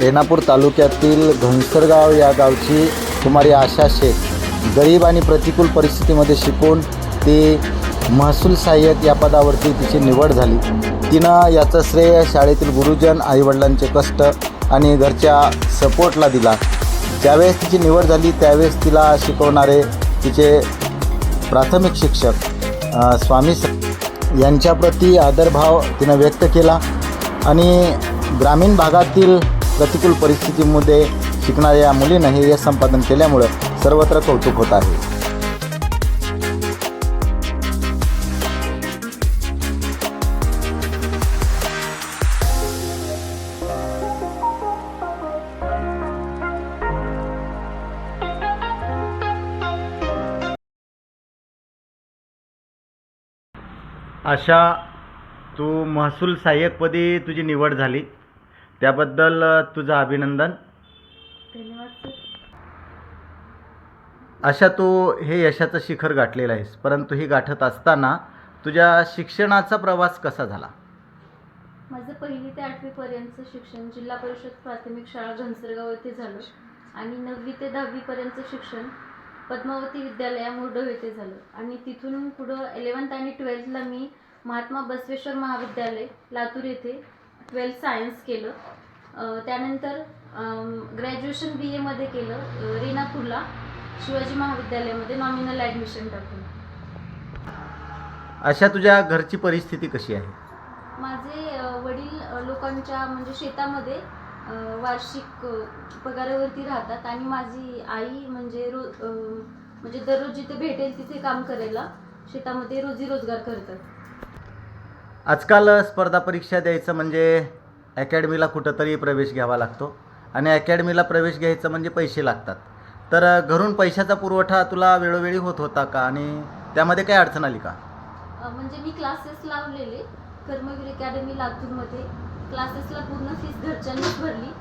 रेणापूर तालुक्यातील घनसरगाव या गावची कुमारी आशा शेख गरीब आणि प्रतिकूल परिस्थितीमध्ये शिकून ती महसूल सहाय्यक या पदावरती तिची निवड झाली. तिनं याचं श्रेय शाळेतील गुरुजन आईवडिलांचे कष्ट आणि घरच्या सपोर्टला दिला. ज्यावेळेस तिची निवड झाली त्यावेळेस तिला शिकवणारे तिचे प्राथमिक शिक्षक स्वामी स यांच्याप्रती आदरभाव तिनं व्यक्त केला आणि ग्रामीण भागातील प्रतिकूल परिस्थितीमध्ये शिकणाऱ्या या मुलीनं हे यश संपादन केल्यामुळं सर्वत्र कौतुक होत आहे. अशा तू महसूल सहाय्यकपदी तुझी निवड झाली. त्याबद्दल तुझं अभिनंदन. धन्यवाद सर. अशा तू हे यशाचं शिखर गाठलेलं आहेस परंतु हे गाठत असताना तुझ्या शिक्षणाचा प्रवास कसा झाला? माझं पहिली ते आठवीपर्यंतचं शिक्षण जिल्हा परिषद प्राथमिक शाळा घनसरगाव येथे झालं आणि नववी ते दहावीपर्यंतचं शिक्षण पद्मावती विद्यालया मोर्डव येथे झालं. आणि तिथून पुढं इलेवन्थ आणि ट्वेल्थला मी महात्मा बसवेश्वर महाविद्यालय लातूर येथे ट्वेल्थ सायन्स केलं. त्यानंतर ग्रॅज्युएशन बी एमध्ये केलं अं, रेणापूरला शिवाजी महाविद्यालयामध्ये नॉमिनल ॲडमिशन टाकून. अशा तुझ्या घरची परिस्थिती कशी आहे? माझे वडील लोकांच्या म्हणजे शेतामध्ये वार्षिक पगारावरती राहतात आणि माझी आई म्हणजे रो म्हणजे दररोज जिथे भेटेल तिथे काम करायला शेतामध्ये रोजी रोजगार करतात. आजकाल स्पर्धा परीक्षा द्यायचं म्हणजे अकॅडमीला कुठंतरी प्रवेश घ्यावा लागतो. आणि अकॅडमीला प्रवेश घ्यायचं म्हणजे पैसे लागतात. तर घरून पैशाचा पुरवठा तुला वेळोवेळी होत होता का? आणि त्यामध्ये काही अडचण आली का? म्हणजे मी क्लासेस लावलेले कर्मवीर अकॅडमी लातूरमध्ये. क्लासेसला पूर्ण फीस घरच्यांनीच भरली.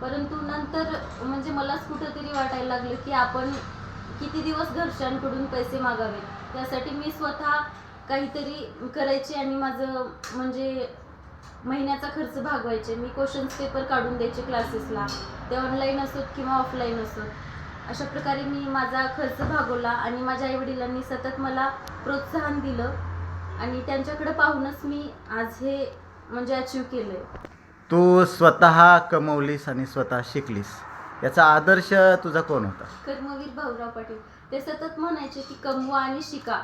परंतु नंतर म्हणजे मलाच कुठंतरी वाटायला लागलं की आपण किती दिवस घरच्यांकडून पैसे मागावे? त्यासाठी मी स्वतः काहीतरी करायचे आणि माझं म्हणजे महिन्याचा खर्च भागवायचे. मी क्वेश्चन्स पेपर काढून द्यायचे क्लासेसला ते ऑनलाईन असोत किंवा ऑफलाईन असोत. अशा प्रकारे मी माझा खर्च भागवला आणि माझ्या आईवडिलांनी सतत मला प्रोत्साहन दिलं आणि त्यांच्याकडे पाहूनच मी आज हे म्हणजे अचीव केलं आहे तू स्वतः कमवलीस आणि स्वतः शिकलीस. याचा आदर्श तुझा कोण होता? कर्मवीर भाऊराव पाटील. ते सतत म्हणायचे की कमवा आणि शिका.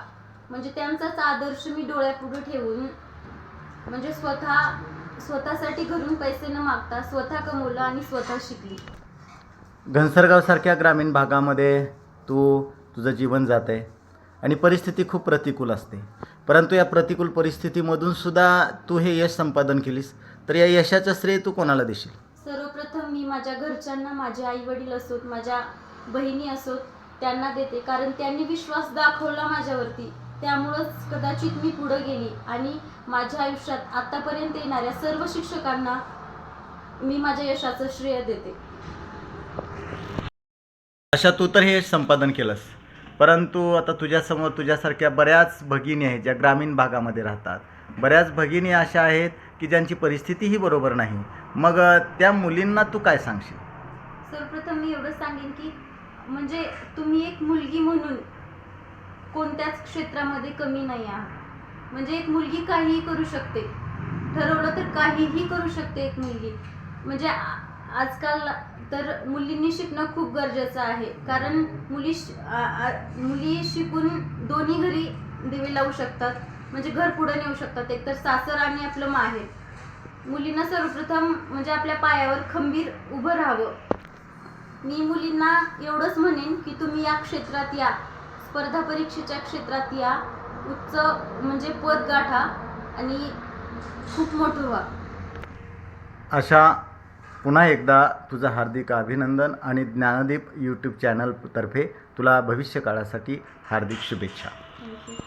म्हणजे त्यांचाच आदर्श मी डोळ्यापुढे ठेवून म्हणजे स्वतः स्वतःसाठी घरून पैसे न मागता स्वतः कमवलं आणि स्वतः शिकली. घनसरगावसारख्या ग्रामीण भागामध्ये तू तुझं जीवन जात आहे आणि परिस्थिती खूप प्रतिकूल असते. परंतु या प्रतिकूल परिस्थितीमधून सुद्धा तू हे यश संपादन केलीस. तर या यशाचं श्रेय तू कोणाला देशील? सर्वप्रथम मी माझ्या घरच्यांना माझे आई वडील असोत माझ्या बहिणी असोत त्यांना देते. कारण त्यांनी विश्वास दाखवला माझ्यावरती. त्यामुळंच कदाचित मी पुढं गेली आणि माझ्या आयुष्यात आतापर्यंत येणाऱ्या सर्व शिक्षकांना मी माझ्या यशाचं श्रेय देते. अशा तू तर हे यश संपादन केलंस. परंतु आता तुझ्यासमोर तुझ्यासारख्या बऱ्याच भगिनी आहेत ज्या ग्रामीण भागामध्ये राहतात. बऱ्याच भगिनी अशा आहेत की ज्यांची परिस्थितीही बरोबर नाही. मग त्या मुलींना तू काय सांगशील? सर्वप्रथम मी एवढं सांगेन की म्हणजे तुम्ही एक मुलगी म्हणून कोणत्याच क्षेत्रामध्ये कमी नाही आहात. म्हणजे एक मुलगी काहीही करू शकते. ठरवलं तर काहीही करू शकते एक मुलगी. म्हणजे आजकाल तर मुलींनी शिकणं खूप गरजेचं आहे. कारण मुली श- मुली शिकून दोन्ही घरी दिवे लावू शकतात. म्हणजे घर पुढे नेऊ शकतात. एकतर सासर आणि आपलं माहेर. मुलींना सर्वप्रथम म्हणजे आपल्या पायावर खंबीर उभं राहावं. मी मुलींना एवढंच म्हणेन की तुम्ही या क्षेत्रात या. स्पर्धा परीक्षेच्या क्षेत्रात या उच्च म्हणजे पद गाठा आणि खूप मोठं व्हा. अशा पुन्हा एकदा तुझं हार्दिक अभिनंदन आणि ज्ञानदीप यूट्यूब चॅनलतर्फे तुला भविष्य काळासाठी हार्दिक शुभेच्छा. थँक्यू